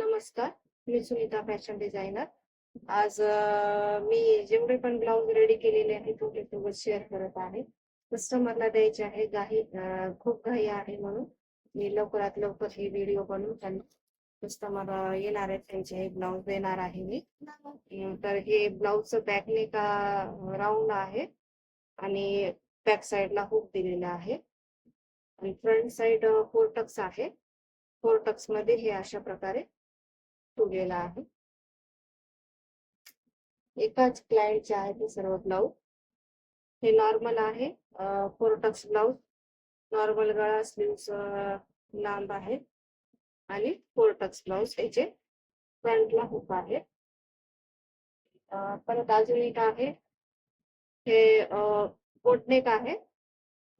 नमस्कार मी Sunita fashion designer. आज मी जेवढे पण ब्लाऊज रेडी केलेले आहेत तुमच्यासोबत शेअर करत आहे. कस्टमरला द्यायचे आहे घाई खूप घाई आहे म्हणून. मी लवकरात लवकर हे व्हिडिओ बनवून त्यांना कस्टमर येणार आहेत त्यांचे हे ब्लाऊज देणार आहे मी. तर हे ब्लाऊजचं बॅकने का राऊंड आहे आणि बॅक साईडला हुक दिलेला आहे. आणि फ्रंट साईड फोर टक्स आहे. फोर टक्समध्ये हे अशा प्रकारे ठेवलेला आहे. एकाच क्लायंटचे आहे ते सर्व ब्लाऊज हे नॉर्मल आहे. फोरटक्स ब्लाऊज नॉर्मल गळा स्लीव्स लांब आहे. आणि फोरटक्स ब्लाऊज याचे फ्रंटला हुक आहे. परत अजून एक आहे. हे बोटनेक आहे.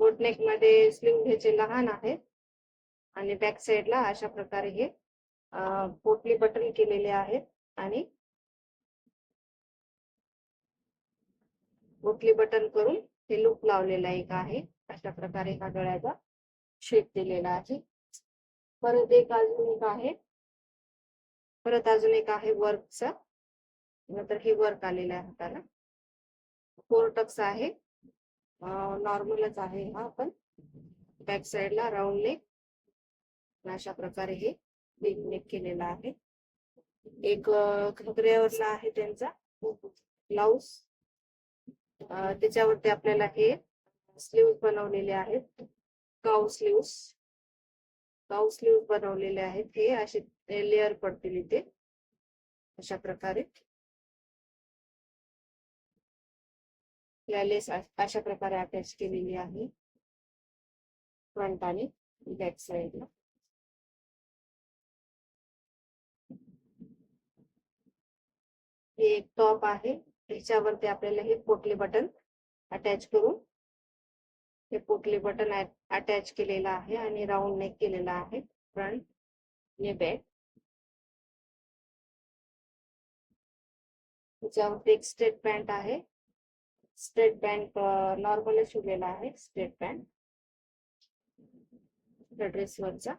बोटनेकमध्ये स्लीव ह्याचे लहान आहे आणि बॅक साईडला अशा प्रकारे हे पोटली बटन केलेले आहेत आणि पोटली बटन करून हे लूप लावलेला एक आहे. अशा प्रकारे हा गळ्याचा शेप दिलेला आहे. परत एक अजून एक आहे. परत अजून एक आहे वर्कचा नंतर हे वर्क आलेलं आहे हाताला. कोरटक्स आहे. नॉर्मलच आहे हा पण. बॅक साइडला राऊंड नेक अशा प्रकारे हे नेक केलेला आहे. एक घगऱ्यावरला आहे त्यांचा. ब्लाऊज. त्याच्यावरती आपल्याला हे स्लीव्ह बनवलेले आहेत. काऊ स्लीव्स काऊ स्लीव्ह बनवलेले आहेत. हे असे लेअर पडतील इथे. अशा प्रकारे. लेस अशा प्रकारे अटॅच केलेली आहे. फ्रंट आणि बॅक साईडला हे एक टॉप आहे. ह्याच्यावरती आपल्याला हे पोटली बटन अटॅच करून हे पोटली बटन अटॅच केलेलं आहे आणि राऊंड नेक केलेला आहे. फ्रंट ने बॅक ह्याच्यावरती एक स्ट्रेट पॅन्ट आहे. स्ट्रेट पॅन्ट नॉर्मली शिवलेला आहे. स्ट्रेट पॅन्ट ड्रेसवरचा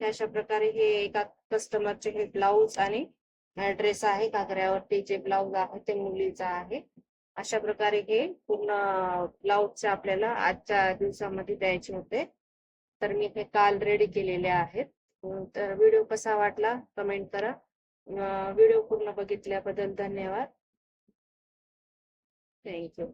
अशा प्रकारे हे एका कस्टमरचे हे ब्लाऊज आणि ड्रेस आहे घागऱ्यावरती जे ब्लाऊज आहे ते मुलीचा आहे. अशा प्रकारे हे पूर्ण ब्लाउजचे आपल्याला आजच्या दिवसामध्ये द्यायचे होते. तर मी हे काल रेडी केलेले आहेत. तर व्हिडिओ कसा वाटला कमेंट करा. व्हिडिओ पूर्ण बघितल्याबद्दल धन्यवाद. थँक्यू